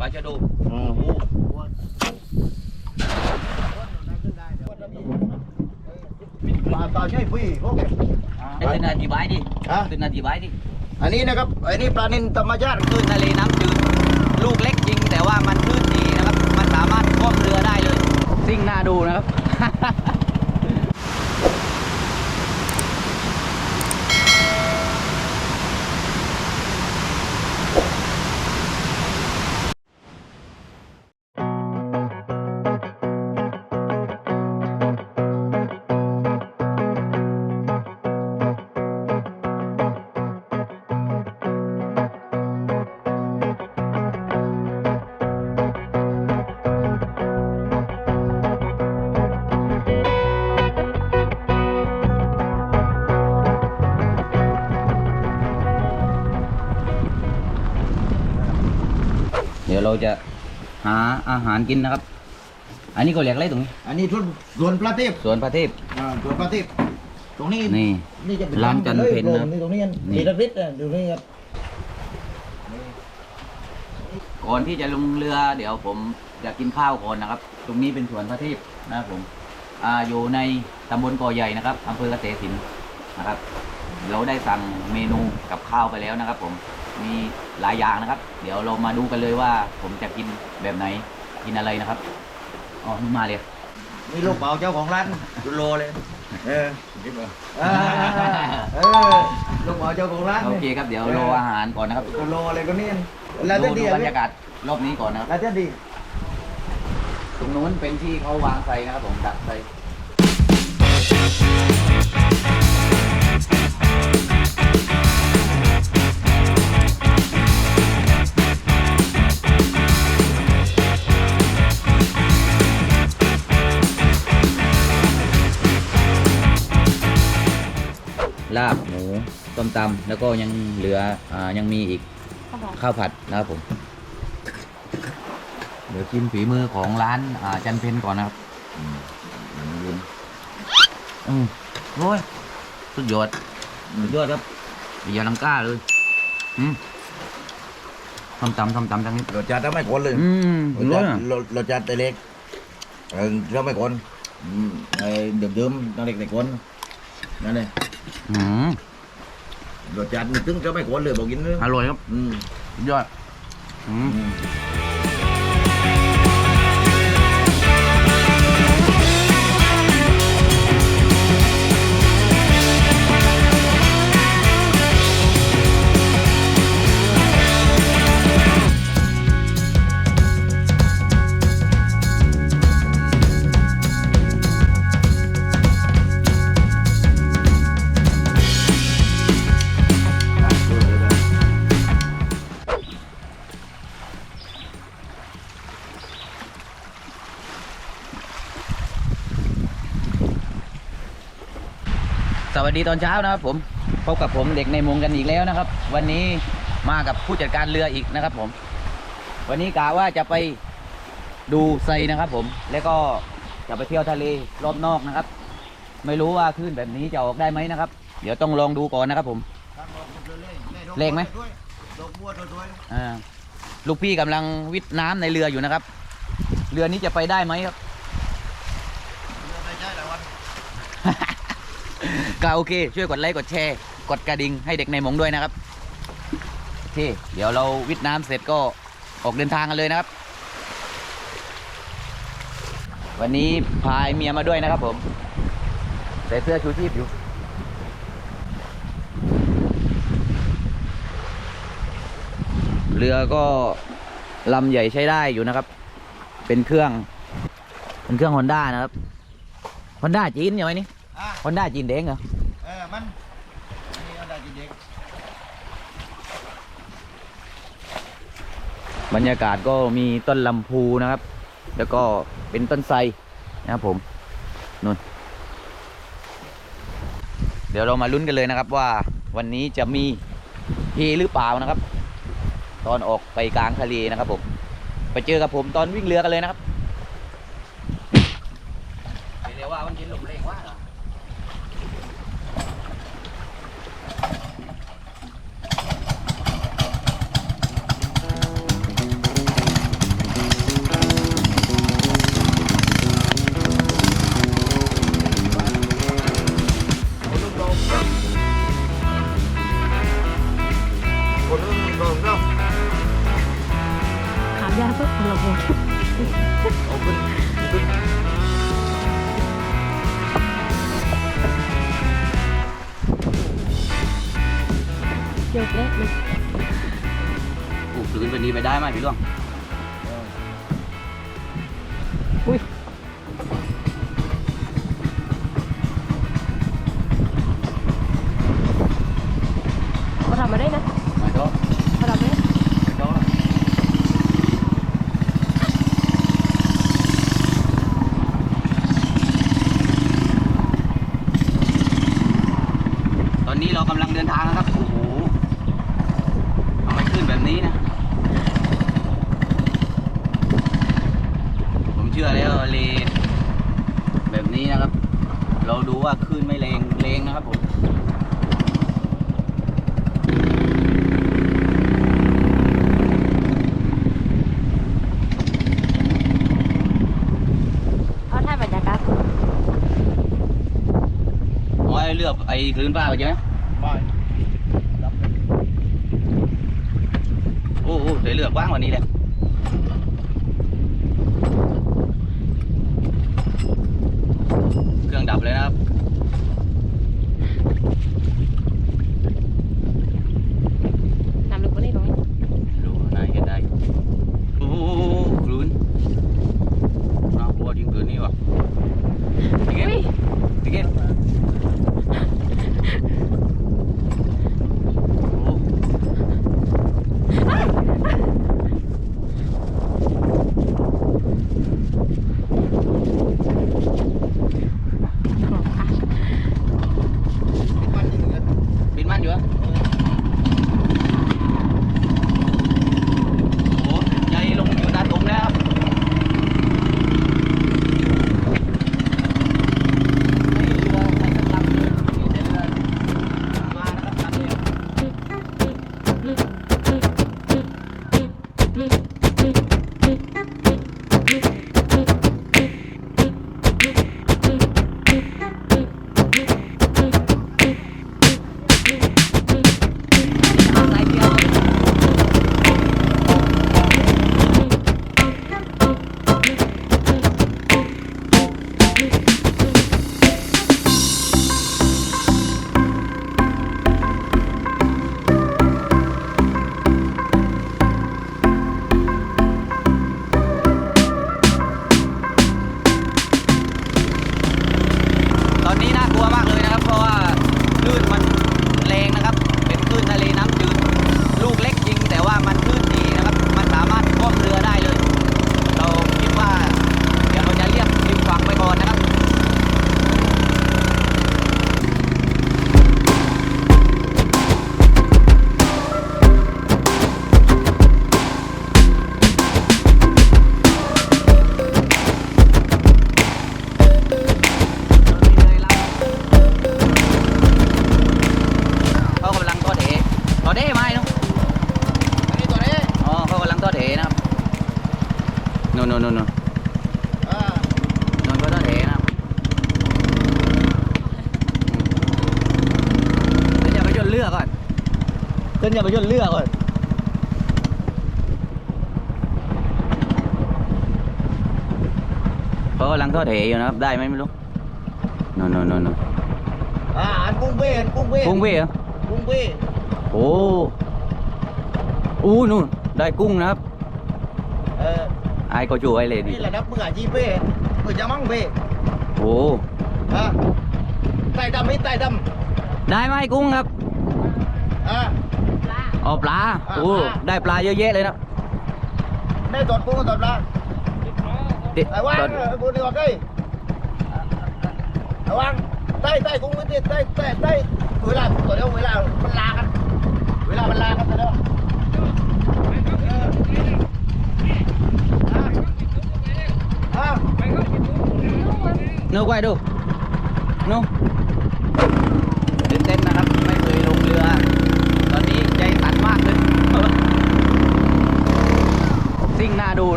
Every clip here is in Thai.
ปลาชะโดอืมหูปลาตาใช่พี่พวกแกไอ้ตื่นนาทีบายดิฮะตื่นนาทีบายดิอันนี้นะครับอันนี้ปลานินธรรมชาติ คลื่นทะเลน้ำจืดลูกเล็กจริง แต่ว่ามันคลื่นดีนะครับ มันสามารถคล่อมเรือได้เลย ซิ่งหน้าดูนะครับ ดี๋ยวเราจะหาอาหารกินนะครับ อันนี้ก็เรียกอะไรตรงนี้ อันนี้ส่วนส่วนปลาเทพสวนพระเทพอ่าส่วนปลาเทพตรงนี้นี่ นี่จะเป็นร้านจันเพญลยนะนี่ตรงนี้นี่นี่ระริดอะดูนี่ครับก่อนที่จะลงเรือเดี๋ยวผมอยากกินข้าวก่อนนะครับ ตรงนี้เป็นสวนพระเทพนะครับผมอ่าอยู่ในตำบลกอใหญ่นะครับอำเภอกเกษตรสินนะครับ เราได้สั่งเมนูกับข้าวไปแล้วนะครับผม มีหลายอย่างนะครับ เดี๋ยวเรามาดูกันเลยว่า ผมจะกินแบบไหนกินอะไรนะครับอ๋อนี่มาเลยนี่ลูกเปล่าเจ้าของร้านดูโลเลย เอออ่าเออลูกเปล่าเจ้าของร้านโอเคครับเดี๋ยวรออาหารก่อนนะครับดูโลอะไรก็เนี่ยแล้วดูจะดูดีบรรยากาศรอบนี้ก่อนนะครับแล้วจะดีตรงนู้นเป็นที่เขาวางไฟนะครับผมดักไฟ ลาบหมูต้มตำแล้วก็ยังเหลืออ่ายังมีอีกข้าวผัดนะครับผมเดี๋ยวชิมฝีมือของร้านอ่าจันเพนก่อนนะครับอืมอืมโอ้ยสุดยอดสุดยอดครับเดี๋ยวลังก้าเลยอืมทำตำทำตำจังนี้รสชาติทำไม่คนเลยอืมรสร้อชายติอะรสรสชาติแต่เล็กเออเราไม่คนอืมไอ้เดิมเดิมๆตอนเล็กแต่คนนั่นเลย อืมรสชาติมันถึงจะไม่คนเลยบอกกินเลยอร่อยครับอืม สุดยอด อืม อืม วัสดีตอนเช้านะครับผมพบกับผมเด็กในมงกันอีกแล้วนะครับ วันนี้มากับผู้จัดการเรืออีกนะครับผม วันนี้กะว่าจะไปดูไซนะครับผมแล้วก็จะไปเที่ยวทะเลรอบนอกนะครับ ไม่รู้ว่าคลื่นแบบนี้จะออกได้ไหมนะครับ เดี๋ยวต้องลองดูก่อนนะครับผมเลขไหมดอกบัวสวยอ่าลูกพี่กำลังวิทย์น้ำในเรืออยู่นะครับ เรือนี้จะไปได้ไหมครับๆไม่ใช่หลายวัน ก็โอเค ช่วยกดไลค์กดแชร์กดกระดิ่งให้เด็กในหมงด้วยนะครับโอเคเดี๋ยวเราวิทย์น้ำเสร็จก็ออกเดินทางกันเลยนะครับ วันนี้พายเมียมาด้วยนะครับผมใส่เสื้อชูชีพอยู่เรือก็ลำใหญ่ใช้ได้อยู่นะครับ เป็นเครื่อง เป็นเครื่องฮอนด้านะครับฮอนด้าจีนใช่างไหมนี่ อะฮอนด้าจีนแดงเหรอเออ มันนี่เอาได้จริงบรรยากาศก็มีต้นลำพูนะครับ แล้วก็เป็นต้นไทรนะครับผมนู่นเดี๋ยวเรามาลุ้นกันเลยนะครับว่าวันนี้จะมีเฮหรือเปล่านะครับ ตอนออกไปกลางทะเลนะครับผม ไปเจอกับผมตอนวิ่งเรือกันเลยนะครับ อ๊ะมัน ปลูกพื้นแบบนี้ไปได้ไหมพี่หลวง chạy lươn vào chứ. เจ้าเนี่ยไปย่นเลือก่อนเขากำลังทอดเหอยู่นะครับ ได้ไหมไม่รู้โนนนนอ่าอันกุ้งเบ้อันกุ้งเบ้กุ้งเบ้เหรอกุ้งเบ้โอ้อู้นู่นได้กุ้งนะครับเออไอ้ก็จูไอ้เลยดินี่แหละดับมืออาชีพเบ้มือจะมั่งเบ้โอ้ฮะไต่ดำไม่ไต่ดำได้ไหมกุ้งครับ อ๋อปลาโอ้ได้ปลาเยอะแยะเลยนะได้ตดปูตอดปลาติดไอ้ว่างปูนี่ออกได้ไอ้ว่างใต้ใต้กุ้งไม่ติดใต้ใต้ใต้เวลาตัวเดียวเวลามันลากันเวลามันลากันตัวเดียวเนื้อไก่ดูเนื้อ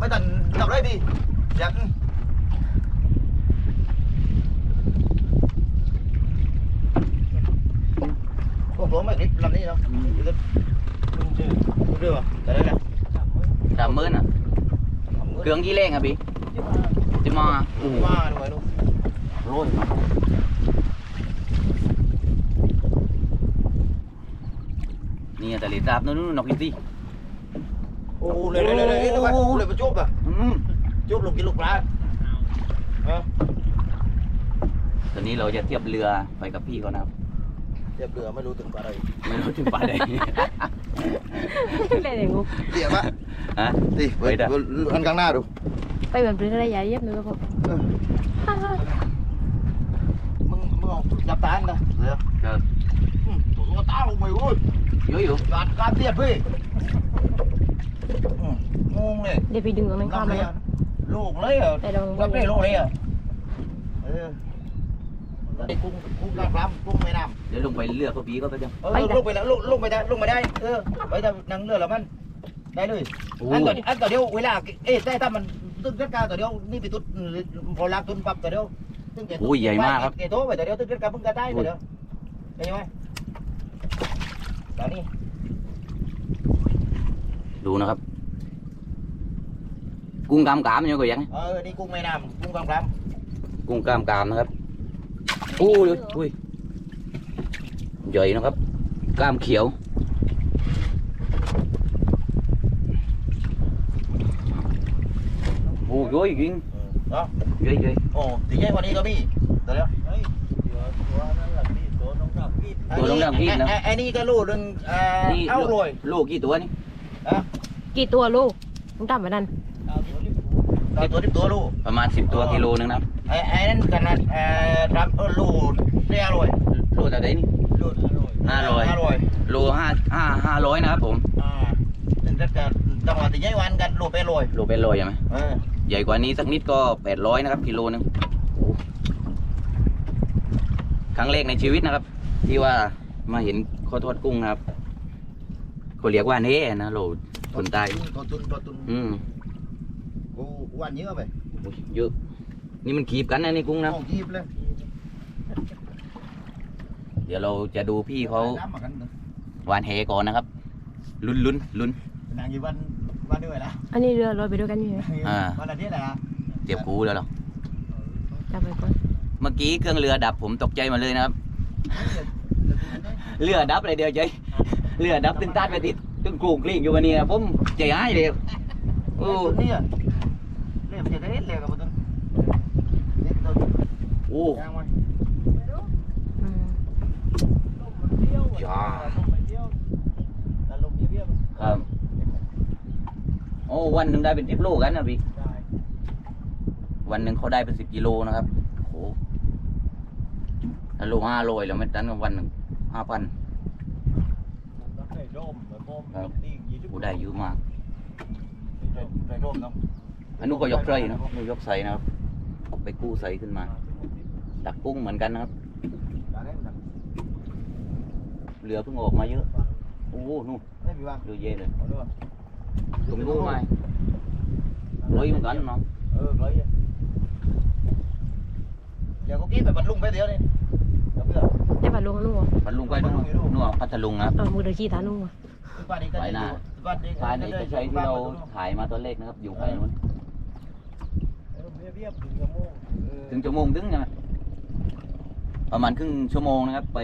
ไม่ทันทำไรดีอยากผมรู้ไม่คลิปลำนี้เนาะดูดิดูดิวะจะได้ไงสามหมื่นอะเครื่องกี่เล่งอะพี่จะมาโอ้โหมาหน่อยลูกโร้ยนี่แต่ลิตาบนู่นนู่นนกอินทรี โอ้เลยเลยเลยเลยเลยเลยไปจุบอะอืมจุบลูกกินลูกปลาเออตอนนี้เราจะเทียบเรือไปกับพี่เขานะครับ เทียบเรือไม่รู้ถึงปลาอะไรไม่รู้ถึงป่าใดได้เลยงูเทียบอะฮะดิไปเด้ออันข้างหน้าดูไปแบบเป็นอะไรใหญ่เย็บเลยครับผมมึงมึงเอาจับตาอันนะเดี๋ยวครับอืมตัวตาลงไปเว้ ยอยู่อยู่การกาเทียพี่อืมงงเลยเดี๋ยวไปดึงตรงนั้นข้ามน้ำเลยลูกเลยอะแต่เรารับได้ลูกเลยอะเออไอ้กุ้งกุ้งลางลำกุ้งแม่น้ำเดี๋ยวลงไปเลือกเขาปีก็ไปเดี๋ยวเออลูกไปแล้วลูกลูกไปได้ลูกไปได้เออไปทำนังเรือแล้วมันได้เลย อันต่ออันต่อเดียวเวลาเอ๊ะแต่ถ้ามันตึ้งเกิดการต่อเดียวนี่ไปตุ๊ดพอลากตุนปั๊บต่อเดียวตึ้งแกโอ้ยใหญ่มากครับแกโตไปต่อเดียวตึ้งเกิดการเพิ่งก็ได้ต่อเดียวเห็นไหม ตอนนี้ดูนะครับ กุ้งกามกามอยู่ก็ยังเออ นี่กุ้งแม่น้ำกุ้งกลางลำกุ้งกามกามนะครับอู้ยอุ้ยใหญ่นะครับกล้ามเขียวโอ้ยโอ้ยยิงเนาะเยอะเยอะโอ้ตีใหญ่กว่านี้ก็มีต่อเดียวตัว ลงน้ำกินนะไอ้นี่ก็ลูกนึงเอ่อนี่เอารวยลูกกี่ตัวนี่กี่ตัวลูกมึงทำแบบนั้นต่อตัวที่ตัวลูกประมาณสิบตัวกิโลนึงนะครับไอ้ไอ้นั่นขนาดเอ่อรับเออลูกเรียกอร่อยโลแต่ไหนนี่ลูกห้าร้อยห้าร้อยโลห้าห้าห้าร้อยนะครับผมอ่าถึงจะจะจังหวะที่ใหญ่วันกันลูกไปอร่อยโลเป็นโลใช่ไหมเออใหญ่กว่านี้สักนิดก็แปดร้อยนะครับกิโลนึงโอ้ครั้งแรกในชีวิตนะครับ ที่ว่ามาเห็นข้าวทอดกุ้งนะครับเขาเรียกว่าเน่นะโลคนใต้ตัวตุนตัวตุนอืมโอ้วันเยอะไปโอ้ยเยอะ นี่มันขีบกันนะนี่กุ้งนะโอ้ยีบเลยเดี๋ยวเราจะดูพี่เขาน้ำมากันเนอะหวานแหก่อนนะครับ ลุ้นลุ้นลุ้น นางกี่วันวันด้วยนะอันนี้เรือลอยไปด้วยกันอยู่ไหมอ่า วันอาทิตย์ไหนอะเจ็บกูแล้วเหรอจับไปก่อน เมื่อกี้เครื่องเรือดับผมตกใจหมาเลยนะครับ เรือดับเลยเดียวใจเรือดับตึงตาดไปติดตึงกรุงกลิ้งอยู่วันนี้นะผมใจหายเลยโอ้ตัวนี้อะเรียบจะได้เรียบกับตัวเรียบตัวโอ้ย่างไว้อืมยาครับโอ้วันหนึ่งได้เป็นสิบโลกันนะพี่วันหนึ่งเขาได้เป็นสิบกิโลนะครับโอ้ถ้า โลห้าโลแล้วไม่ดันกันวันหนึ่งห้าพันกูได้เยอะมากได้ร่มเนาะอันนู้นก็ยกใส่นะนี่ยกใส่นะครับ ไปกู้ใส่ขึ้นมา ดักกุ้งเหมือนกันนะครับเรือเพิ่งออกมาเยอะ โอ้โหนู่นไม่มีว่างเรือเยอะเลยเอาด้วยถุงกู้ไหมร้อยเหมือนกันเนาะเออร้อยเดี๋ยวก็กี้ไปบรรลุงไปเดียวนี่เดี๋ยวเพื่อน ได้ปลาลุงนู่นเหรอพัทลุงไปนู่นนู่นพัทลุงนะครับ เออมือเดือขี้ตาลุงเหรอบ้านนี้ก็ไปหน้าบ้านนี้ชายนี้จะใช้ที่เราถ่ายมาตอนแรกนะครับ อยู่ไปนู้นถึงชั่วโมงถึงใช่ไหมประมาณครึ่งชั่วโมงนะครับ ไป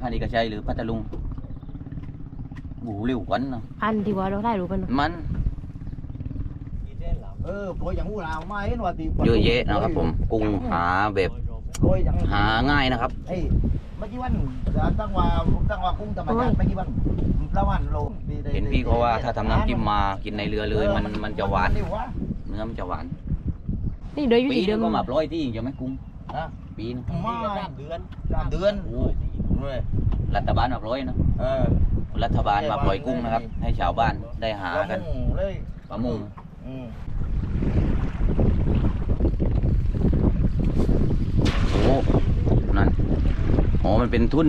พานิกระชัยหรือพัทลุงโอ้โหเร็วกวันเนาะอันที่ว่าเราได้รู้กันเนอะมันเออโปรยอย่างหูเราไม่เห็นว่าตีเยอะแยะนะครับผม กุ้งหาแบบ โปรยอย่างหาง่ายนะครับ เอ้ยเมื่อกี้วันตั้งว่าตั้งว่ากุ้งธรรมชาติเมื่อกี้วันละวันโลเห็นพี่เขาว่าถ้าทำน้ำจิ้มมากินในเรือเลย มันมันจะหวาน เนื้อมันจะหวาน นี่เดืออยู่ปีที่นึเดิงมก็มาปล่อยที่ใช่ไหมกุ้งฮะปีนึงมาสามเดือนสามเดือนโอ้เลยรัฐบาลมาปล่อยนะเออรัฐบาลมาปล่อยกุ้งนะครับ ให้ชาวบ้านได้หากันเลยประมง โอ้นั่นโอ้มันเป็นทุ่น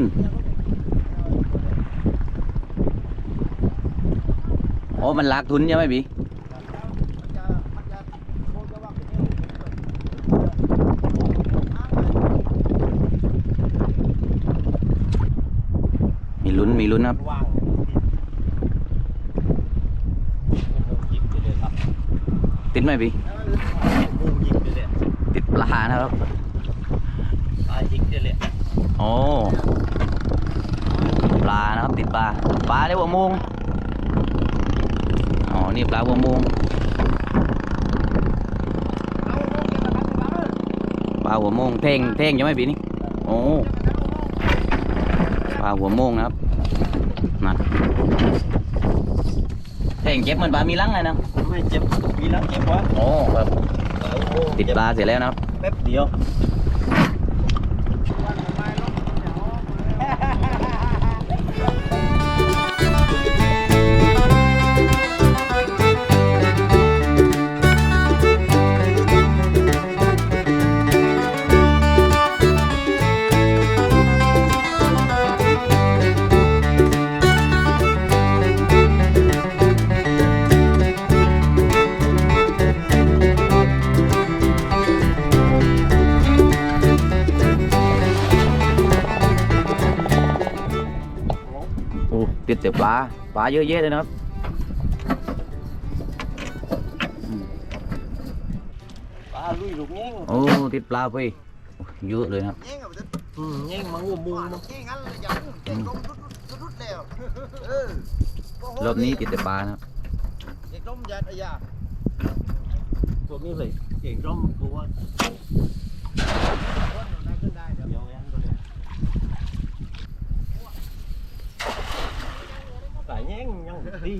อ้มันลากทุนใช่ไหมบีมีลุ้นมีลุ้นครับติดไหมบีติดปลานะครับ ตายยิงไปเลยโอ้ปลานะครับติดปลาปลาได้หัวโมงอ๋อนี่ปลาหัวโมงเอาโมงยังกระทันบ้างปลาหัวโมงเท่งเท่งใช่ไหมพี่นี่โอ้ปลาหัวโมงนะครับนั่นเท่งเจ็บเหมือนปลามีลังเลยนะไม่เจ็บมีแล้วเจ็บวะโอ้ครับติดปลาเสร็จแล้วนะครับแป๊บเดียว โอ้ติดแต่ปลา ปลาเยอะแยะเลยนะครับอืมปลาลุยลูกแง่งโอ้ติดปลาไปโอ้เยอะเลยนะครับแง่งอะมันอืมแง่งมังงูมุงมันแง่งงั้นเลยอย่างเก่งลงรุดรุดรุดแล้วเออรอบนี้ติดแต่ปลานะครับเก่งลมยัดอยาพวกนี้เลยเก่งลมตัวเดี๋ยวยังตัวเดียว สายแง่งยังดี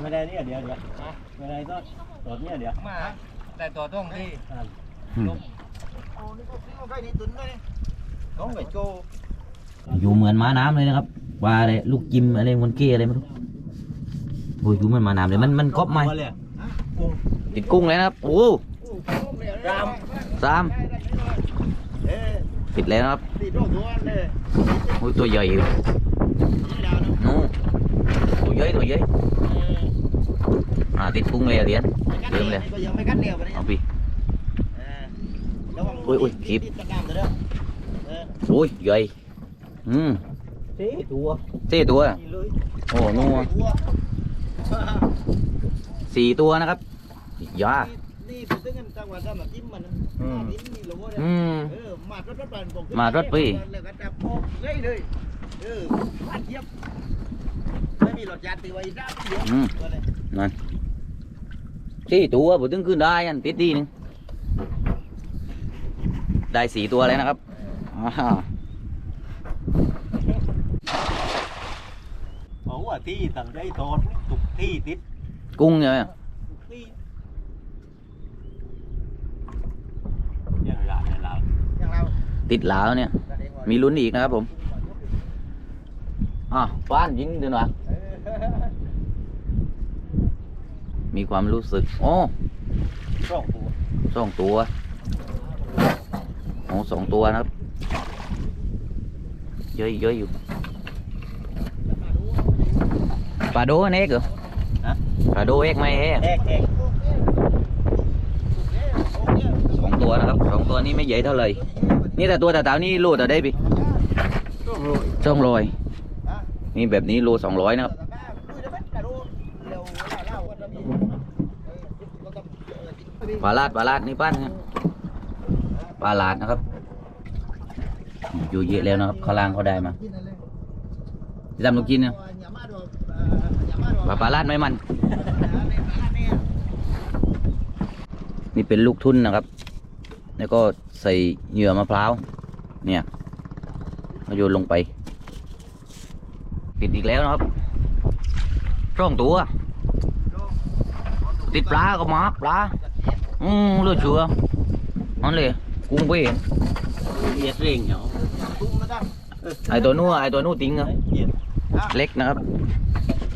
ไม่ได้เนี่ยเดี๋ยวเดี๋ยวไม่ได้ก็ตอดเนี่ยเดี๋ยวมาแต่ตัวต้องที่อืมโอ้นี่ก็ซื้อมาใกล้นี่ตุนเลยน้องไปโจอยู่เหมือนม้าน้ำเลยนะครับปลาอะไรลูกจิมอะไรมันเก้อะไรไม่รู้โอ้ยอยู่เหมือนม้าน้ำเลยมันมันก๊อบไหมติดกุ้งเลยนะครับโอ้รามสามติดแล้วครับโอ้ยตัวใหญ่อยู่ ตัวใหญ่ตัวใหญ่อ่าติดกุ้งเลยอะเดียนเติมเลยก็ยังไม่กัดเดียวไปนี่เอาพี่เออระวังโอ้ยโอ้ยคลิปติดกระดามเถอะเด้อเออโอ้ยใหญ่อืมสี่ตัวเจ้ตัวนี่เลยโอ้นัวตัวสี่ตัวนะครับยานี่ผมตึ้งกันจังหวะจังหวะจิ้มมันนะจิ้มนี่ลงว่าอืมเออมารถรถปั่นผมมารถปี้ เออพลาดเยียบไม่มีรถยานตีไว้ด้านเดียวอืมตัวเลยนั่นสี่ตัวผมถึงขึ้นได้อันติดดีหนึงได้สี่ตัวเลยนะครับอ่าบอกว่าที่ต่างใจตอนตุกที่ติดกุ้งใช่ไหมตุกที่ยังหลานยังหลานยังเราติดหลาวเนี่ยมีลุ้นอีกนะครับผม อะฟ้านยิงดูหน่อยมีความรู้สึก โอ้สองตัวสองตัวโอ้สองตัวนะครับ เยอะเยอะอยู่ปลาโดอันเอกเหรอปลาโดเอกไม่เอกแอกแอกสองตัวนะครับสองตัวนี้ไม่ใหญ่เท่าไหร่นี่แต่ตัวแต่เต่านี่โลแต่ได้พี่สองร้อย นี่แบบนี้โลสองร้อยนะครับ ปลาลาดปลาลาดนี่ป้านปลาลาดนะครับ อยู่เยอะแล้วนะครับเขาล่างเขาได้มาที่ทำลูกกินเนี่ยปลาปลาลาดไม่มัน นี่เป็นลูกทุนนะครับ แล้วก็ใส่เหยื่อมะพร้าว เนี่ยมาโยนลงไป ติดอีกแล้วนะครับร่องตัว ติดปลาก็มาปลาอืมเลือดเชื่อนั่นเลยกุ้งไปเหยียดเร่งเหรอไอตัวนู้นไอตัวนู้นติ้งครับเหยียดเล็กนะครับ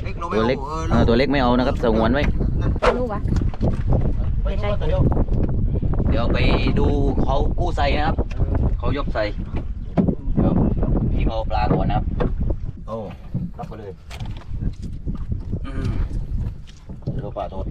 เล็กตัวเล็กเออตัวเล็กไม่เอานะครับสงวนไว้รู้ปะไม่ใช่ตัวเดียวเดี๋ยวไปดูเขากู้ใส่นะครับ เขายกใส่ยิงเอาปลาก่อนนะครับโอ้ รับไปเลยอืมเดี๋ยวเราป่าโทษ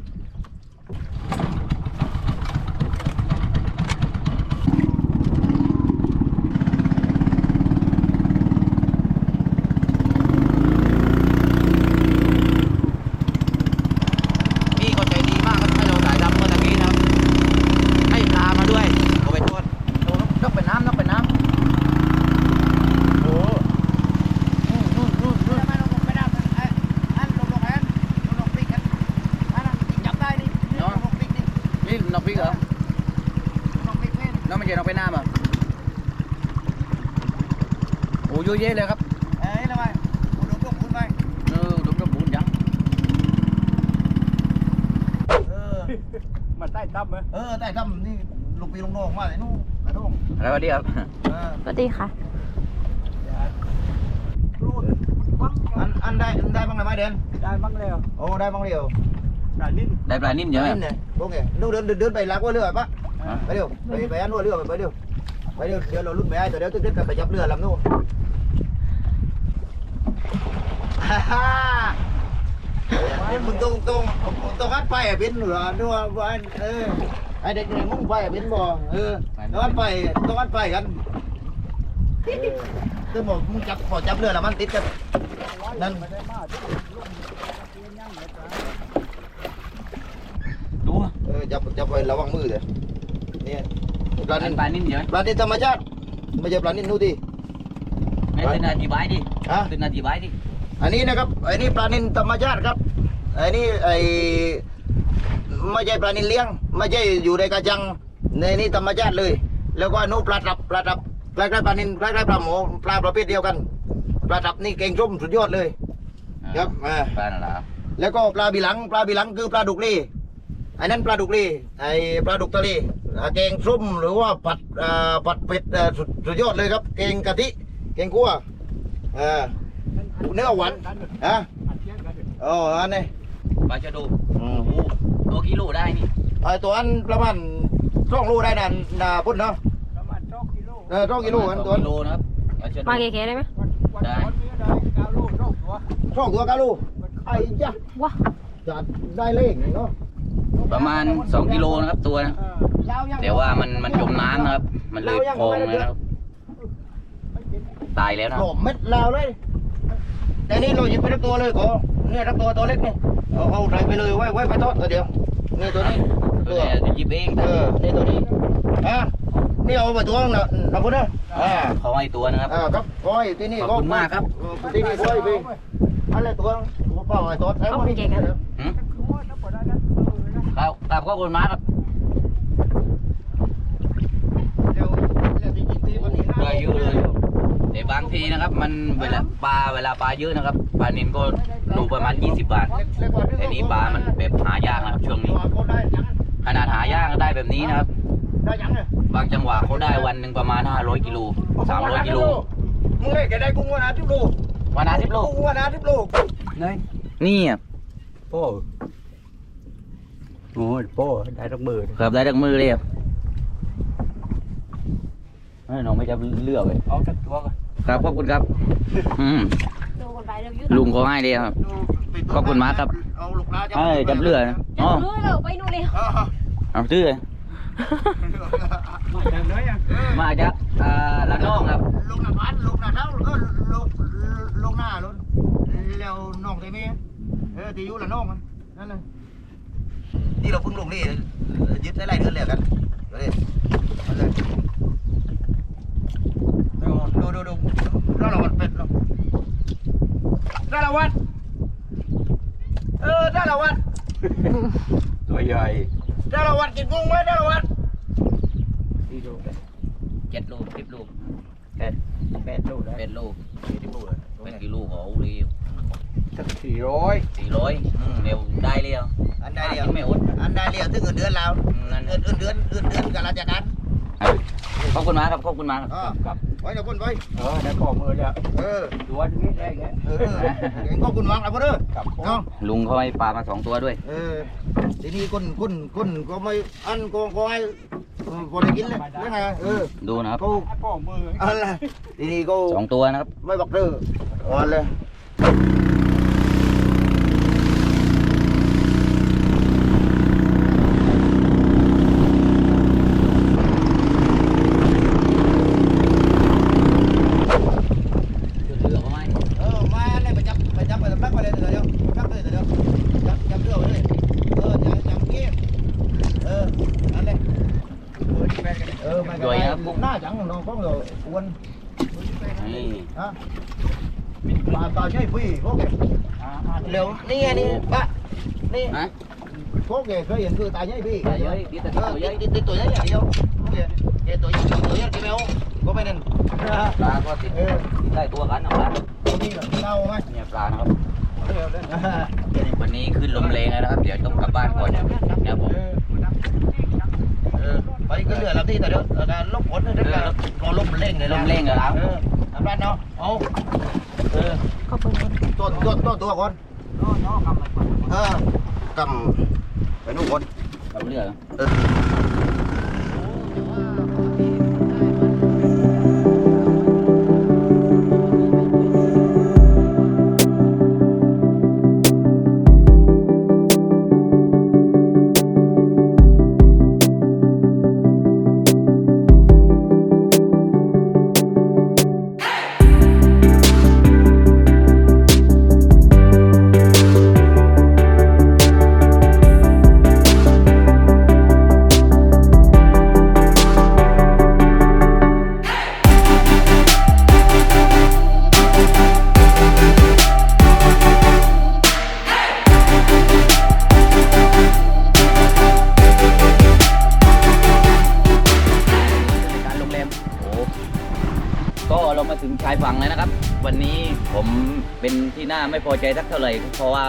พี่ก็ใจดีมากครับให้เราสายดำเมื่อตะกี้นะครับ ให้ปลามาด้วยเอาไปทอดดูนกเป็นน้ำนกเป็นน้ำโอ้นู่นนู่นนู่นนู่น ไม่ลงไม่ได้อันลงลงแอนลงลงปิ๊กกันอันนั้นจับได้ดิลงลงปิ๊กดิ นี่นกพริกเหรอ ลงปิ๊กเล่น นกไม่ใช่นกเป็นน้ำอะโอ้ เยอะแยะเลยครับ เอ้ยแล้วไปคุณลงลงคุณไปเออดมดมบุญยังเออมันใต้ตั้มไหมเออได้ทำนี่ลูกปีลงโลกมาเลยนู่นกระโดงอะไรวะเดีครับเออสวัสดีค่ะ รูดวังอันอันได้อันได้บ้างไหมเดนได้บ้างแล้วโอ้ได้บ้างเดียวได้นิดได้ปลานิ่มเยอะไหมนี่เนี่ยโอเคนู่นเดินเดินเดินไปลากว่าเรือปะฮะไปเร็วไปไปอันว่าเรือไปไปเร็วไปเร็วเดี๋ยวเราลุ้นไปไอ้ตัวเดี๋ยวตึ๊ดตึ๊ดไปจับเรือลำนู่นฮ่าฮ่าเดี๋ยว มึงตรงตรงตรงอัดไปอะเป็นเหรอดูว่าว่าเออไอเด็กเนี่ยมึงไปอะเป็นบ่เออตรงอัดไปตรงอัดไปกันเออคือบอกมึงจับพอจับเรือแล้วมันติดกันนั่นดูเออจับจับไว้ระวังมือเลยเนี่ยปลาปลานิ่นปลานิ่มเยอะปลานิ่นธรรมชาติไม่ใช่ปลานิ่นนู่นดิไม่เป็นอธิบายดิฮะเป็นอธิบายดิ อันนี้นะครับอันนี้ปลานิ่นธรรมชาติครับอันนี้ไอไม่ใช่ปลานิ่นเลี้ยง ไม่ใช่อยู่ในกระจังในนี่ธรรมชาติเลย แล้วก็อนนู้นปลาตับปลาตับใกล้ๆปลานิ่นใกล้ๆปลาหมอปลาประเภทเดียวกันปลาตับนี่เก่งชุ่มสุดยอดเลย ครับอ่าปลาอะไรครับแล้วก็ปลาบีหลังปลาบีหลังคือปลาดุกลีไอ้นั่นปลาดุกลีไอ้ปลาดุกทะเลอ่าแกงส้มหรือว่าผัดอ่าผัดเผ็ดอ่าสุดสุดยอดเลยครับแกงกะทิแกงคั่วอ่า เนื้อหวานฮะอ๋ออันนี้ปลาชะดูอืมโอ้โหตัวกิโลได้นี่ไอ้ตัวอันประมาณสองโลได้นั่นนาพุ่นเนาะประมาณสองกิโลเออสองกิโลอันตัวสองกิโลนะครับปลาชะดูมาแก่ๆได้ไหมวันวันก่อนนี้ได้เก้าโลสองตัวสองตัวกะโลไอ้จ้ะว้าจะได้เลขเนาะประมาณสองกิโลนะครับตัวนะเออเล่ายังแต่ว่ามันมันจมน้ำนะครับ มันเลยพองเลยนะครับ ตายแล้วนะหลอมเม็ดลาวเลย แต่นี่เราหยิบไปทั้งตัวเลยขอเนี่ยทั้งตัวตัวเล็กนี่เอาเอาใส่ไปเลยไว้ไว้ไปทอดตัวเดียวนี่ตัวนี้ตัตัววนี้จะหยิบเองเออนี่ตัวนี้อะนี่เอาไปตัวนึงนะนะพุ่นนะอ่าเขาให้ตัวนะครับอ่าครับก้อยที่นี่ขอบคุณมากครับเออที่นี่ก้อยไปอะไรตัวตัวเปล่าไอ้ตัวแท้เอาเป็นแก่กันหืมคือว่าถ้าปวดได้นะเออนะครับครับขอบคุณมากครับเดี๋ยวเดี๋ยวที่กินที่วันนี้นะได้เยอะเลย แต่บางทีนะครับ มันเวลาปลาเวลาปลาเยอะนะครับปลานินก็โลประมาณ 20 บาทเล็กกว่าแต่นี้ปลามันแบบหายากนะครับช่วงนี้ก็ได้ยังขนาดหายากก็ได้แบบนี้นะครับได้ยังเนี่ยบางจังหวะเขาได้วันหนึ่งประมาณ 500กิโล300กิโลมึงเลยแกได้กุ้งวันอาทิตย์โลวันอาทิตย์โลกุ้งวันอาทิตย์โลนี่อะโอ้โหโป้ได้ทั้งมือครับได้จากมือเลยครับเอ้ยน้องไม่จะเลือกเลยเอาทั้งตัวกัน ครับขอบคุณครับ อืมดูคนไปแล้วยืลุงเขาให้เลยครับ ขอบคุณมากครับ เอาลูกปลาให้จับเรือนะอ๋อรู้เราไปนู่นเลยอ๋อเอาชื่อมาจากไหนอะมาจากอ่าละน้องครับลูกหน้าบ้านลูกหน้าเท้าเออลูกลูกหน้าลุ้นแล้วน้องที่นี่เออที่อยู่ละน้องมันนั่นเลยนี่เราเพิ่งลงนี่ยึดได้ไรเดือนแล้วกันเดี๋ยวดิมาเลย ดูดูดูดูได้ละวันเป็ดเนาะได้ละวันเออได้ละวันตัวใหญ่ได้ละวันกินกุ้งไหมได้ละวันที่ดูเจ็ดโลสิบโลแปดแปดโลได้แปดโลเป็นกิโลก็เอาเลยสักสี่ร้อยสี่ร้อยเร็วได้เลยอะอันใดเดียวไม่อดอันใดเดียวถึงเงินเดือนแล้วเงินเดือนเดือนเดือนเดือนกับราชการขอบคุณมากครับขอบคุณมากครับครับ ไว้เดี๋ยวพ่นไว้เออได้ข้อมือแล้วเออตัวนี้ได้แค่เออเก่งก็คุณวางแล้วพ่อเด้อกับเนาะลุงเขาให้ปลามาสองตัวด้วย เออทีนี้คนคนคนก็ไม่อันก็ก็ให้พอได้กินเลยแล้วไงเออดูนะครับเขาพ่อมืออะไรทีนี้ก็สองตัวนะครับไม่บอกเด้ออ่อนเลย เรือเขาไหม เออมาเลยไปจับไปจับไปจับไปเลยเดี๋ยวเดี๋ยวจับเลยเดี๋ยวจับจับเรือไปเลยเออจับจับเกี้ยเออนั่นเลยเออไม่บุกหน้าจังน้องฟ้องเลยอ้วน นี่ ฮะมา ตาใช่พี่พวกแกเร็วนี่ไงนี่ปะนี่พวกแกเคยเห็นคือตาใช่พี่ตาใหญ่ดิแต่เอตัวอใหญ่ติดติดตัวใหญ่อย่างเดียวพวกแกแกตัวใหญ่ตัวใหญ่กี่แมวก็ไม่นั่นปลาก็ติดติดได้ตัวกันนะปลาตัวนี้เน่าไหมเนี่ยปลานะครับวันนี้ขึ้นลมแรงเลยนะครับ เดี๋ยวต้องกลับบ้านก่อนนะครับผมไปก็เรือลำที่แต่เดี๋ยวกาลบฝนนี่เดี๋ยวรอลมเร่งเลยลมเร่งเหรอครับเออทำร้านเนาะเอาเออ ก็เปิดก่อนต้นต้นต้นตัวก่อนเออกำไปนู่นก่อนกับเรือเออ นะครับ วันนี้ผมเป็นที่หน่าไม่พอใจสักเท่าไหร่เพราะว่า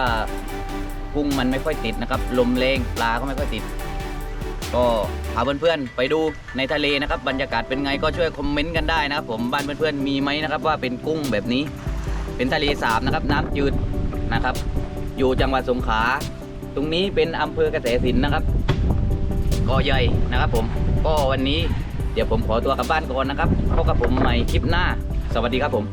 กุ้งมันไม่ค่อยติดนะครับ ลมแรงปลาก็ไม่ค่อยติด ก็พาเพื่อนๆไปดูในทะเลนะครับ บรรยากาศเป็นไงก็ช่วยคอมเมนต์กันได้นะครับ ผมบ้านเพื่อนๆมีไหมนะครับว่าเป็นกุ้งแบบนี้ เป็นทะเลสาบนะครับ น้ำจืดนะครับ อยู่จังหวัดสงขลาตรงนี้เป็นอำเภอเกษตรสินนะครับก็ใหญ่นะครับ ผมก็วันนี้เดี๋ยวผมขอตัวกลับบ้านก่อนนะครับพบกับผมใหม่คลิปหน้า สวัสดีครับผม